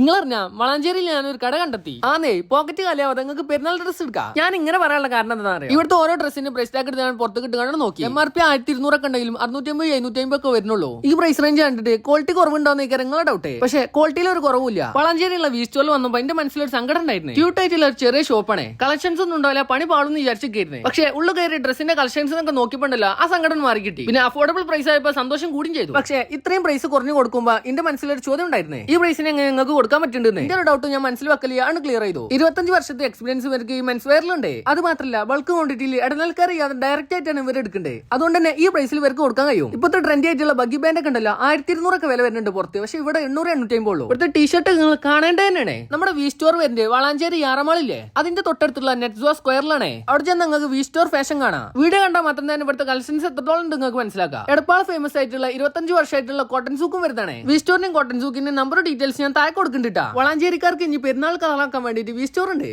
നിങ്ങൾ അറിഞ്ഞ വളാഞ്ചേരിയിൽ ഞാൻ ഒരു കട കണ്ടെത്തി. ആന്നേ പോക്കറ്റ് കാലിയാവാതെ നിങ്ങൾക്ക് പെരുന്നാൾ ഡ്രസ് എടുക്കാം. ഞാൻ ഇങ്ങനെ പറയാനുള്ള കാരണം എന്താ പറയുക ഇവിടുത്തെ ഓരോ ഡ്രസ്സിന്റെ പ്രൈസ് ടാഗ് എടുത്ത് ഞാൻ പുറത്ത് കിട്ടുകയാണ് നോക്കി. എം ആർ പി ആയിരത്തി ഇരുന്നൂറൊക്കെ ഉണ്ടെങ്കിലും അറുന്നൂറ്റി അമ്പത് എഴുന്നൂറ്റി അമ്പത് ഒക്കെ വരുന്നുള്ളൂ. ഈ പ്രൈസ് റേഞ്ച് കണ്ടിട്ട് ക്വാളിറ്റി കുറവുണ്ടോന്ന് നിൽക്കാൻ നിങ്ങളെ ഡൗട്ട് പക്ഷേ ക്വാളിറ്റിയിൽ ഒരു കുറവില്ല വളാഞ്ചേരിയുള്ള വി സ്റ്റോറിൽ വന്നപ്പോൾ എന്റെ മനസ്സിലൊരു സങ്കടം ഉണ്ടായിരുന്നു. ക്യൂട്ട് ആയിട്ടുള്ള ഒരു ചെറിയ ഷോപ്പാണ് കളക്ഷൻസ് ഒന്നും ഉണ്ടാവില്ല പണി പാടും വിചാരിച്ചിരുന്നത് പക്ഷേ ഉള്ളു കയറി ഡ്രസ്സിന്റെ കളക്ഷൻസ് ഒക്കെ നോക്കിപ്പോണ്ടല്ലോ ആ സങ്കടം മാറി കിട്ടി. പിന്നെ അഫോർഡബിൾ പ്രൈസ് ആയപ്പോൾ സന്തോഷം കൂടും ചെയ്തു. പക്ഷേ ഇത്രയും പ്രൈസ് കുറഞ്ഞു കൊടുക്കുമ്പോൾ എന്റെ മനസ്സിലൊരു ചോദ്യം ഉണ്ടായിരുന്നേ. ഈ പ്രൈസിന് എങ്ങനെ നിങ്ങൾക്ക് കൊടുക്കാൻ പറ്റുന്നുണ്ട് എന്റെ ഡൗട്ട് ഞാൻ മനസ്സിൽ വെക്കലിയാണ് ക്ലിയർ ചെയ്തു. ഇരുപത്തഞ്ച് വർഷത്തെ എക്സ്പീരിയൻസ് ഇവർക്ക് ഈ മെൻസ് വെയറിലുണ്ട് അത് മാത്രമല്ല ബൾക്ക് ക്വാണ്ടിറ്റിയിൽ ഇടനിലക്കാർ ചെയ്യാതെ ഡയറക്റ്റ് ആയിട്ടാണ് ഇവർ എടുക്കേണ്ടത് അതുകൊണ്ട് തന്നെ ഈ പ്രൈസിൽ ഇവർക്ക് കൊടുക്കാൻ കഴിയും. ഇപ്പോഴത്തെ ട്രെൻഡി ആയിട്ടുള്ള ബഗ്ഗി ബാൻഡ് ഒക്കെ ഉണ്ടല്ലോ ആയിരത്തി ഇരുന്നൂറൊക്കെ വില വരുന്നുണ്ട് പുറത്ത്. പക്ഷെ ഇവിടെ എണ്ണൂറ് എണ്ണൂറ്റി അമ്പത് ഉള്ളൂ. ഇവിടുത്തെ ടീഷർട്ട് നിങ്ങൾ കാണേണ്ടത് തന്നെയാണ്. നമ്മുടെ വി സ്റ്റോർ വരുന്നത് വളാഞ്ചേരി യാറമാളില്ലേ? അതിന്റെ തൊട്ടടുത്തുള്ള നെറ്റ്സോ സ്ക്വയറിലാണ് അവിടെ ചെന്ന് നിങ്ങൾക്ക് വി സ്റ്റോർ ഫാഷൻ കാണാം. വീഡിയോ കണ്ടാൽ മാത്രം തന്നെ ഇവിടുത്തെ കളക്ഷൻസ് എത്രത്തോളം നിങ്ങൾക്ക് മനസ്സിലാക്കാം. എടപ്പാൾ ഫേമസ് ആയിട്ടുള്ള ഇരുപത്തഞ്ച് വർഷമായിട്ടുള്ള കോട്ടൺ സൂക്കും വരുന്നതാണ്. വി സ്റ്റോറിന്റെയും കോട്ടൺ സൂക്കിന്റെ നമ്പർ ഡീറ്റെയിൽസ് ഞാൻ താഴെ കൊടുക്കുന്നുണ്ട് വളാഞ്ചേരിക്കാർക്ക് ഇനി പെരുന്നാൾ കളറാക്കാൻ വേണ്ടിയിട്ട് വി സ്റ്റോർ ഉണ്ട്